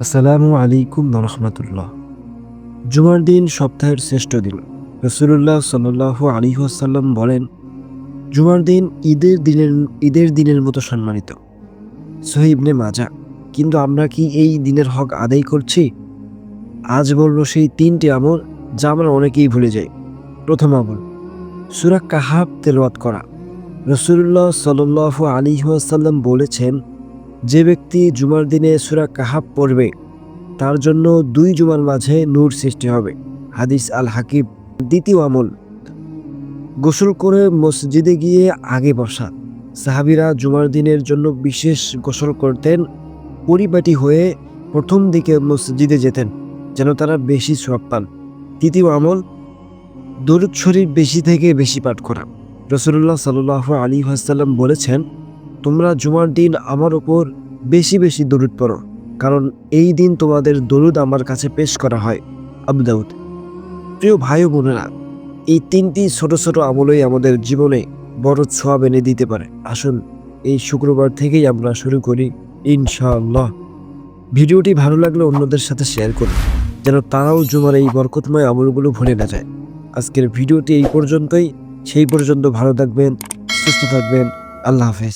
আসসালামু আলাইকুম রহমতুল্লাহ। জুমার দিন সপ্তাহের শ্রেষ্ঠ দিন। রসুল্লাহ সাল্লাহ আলী আসাল্লাম বলেন, জুমার দিন ঈদের দিনের ঈদের দিনের মতো সম্মানিত। সহিবনে মাজা কিন্তু আমরা কি এই দিনের হক আদায় করছি? আজ বলল, সেই তিনটি আমল যা আমরা অনেকেই ভুলে যাই। প্রথম আমল, সুরা কাহাব তেলওয়াত করা। রসুল্লাহ সাল্লাহ আলী আসাল্লাম বলেছেন যে ব্যক্তি জুমার দিনে সুরা কাহাব পড়বে, তার জন্য দুই জুমার মাঝে নূর সৃষ্টি হবে। হাদিস আল হাকিব দ্বিতীয় আমল। গোসল করে মসজিদে গিয়ে আগে বসা। সাহাবিরা জুমার দিনের জন্য বিশেষ গোসল করতেন, পরিপাটি হয়ে প্রথম দিকে মসজিদে যেতেন, যেন তারা বেশি সব পান। তৃতীয় আমল, দরুদ শরীর বেশি থেকে বেশি পাঠ করা। রসুল্লাহ সাল আলী হাসাল্লাম বলেছেন তোমরা জুমার দিন আমার ওপর বেশি বেশি দরুদ পড়ো, কারণ এই দিন তোমাদের দরুদ আমার কাছে পেশ করা হয়। আবদাউদ প্রিয় ভাই বোনেরা, এই তিনটি ছোট ছোট আমলই আমাদের জীবনে বড় ছোঁয়াব এনে দিতে পারে। আসুন, এই শুক্রবার থেকেই আমরা শুরু করি, ইনশাআল্লাহ। ভিডিওটি ভালো লাগলে অন্যদের সাথে শেয়ার করুন, যেন তারাও জুমার এই বরকতময় আমলগুলো ভুলে না যায়। আজকের ভিডিওটি এই পর্যন্তই, সেই পর্যন্ত ভালো থাকবেন, সুস্থ থাকবেন, আল্লাহ হাফেজ।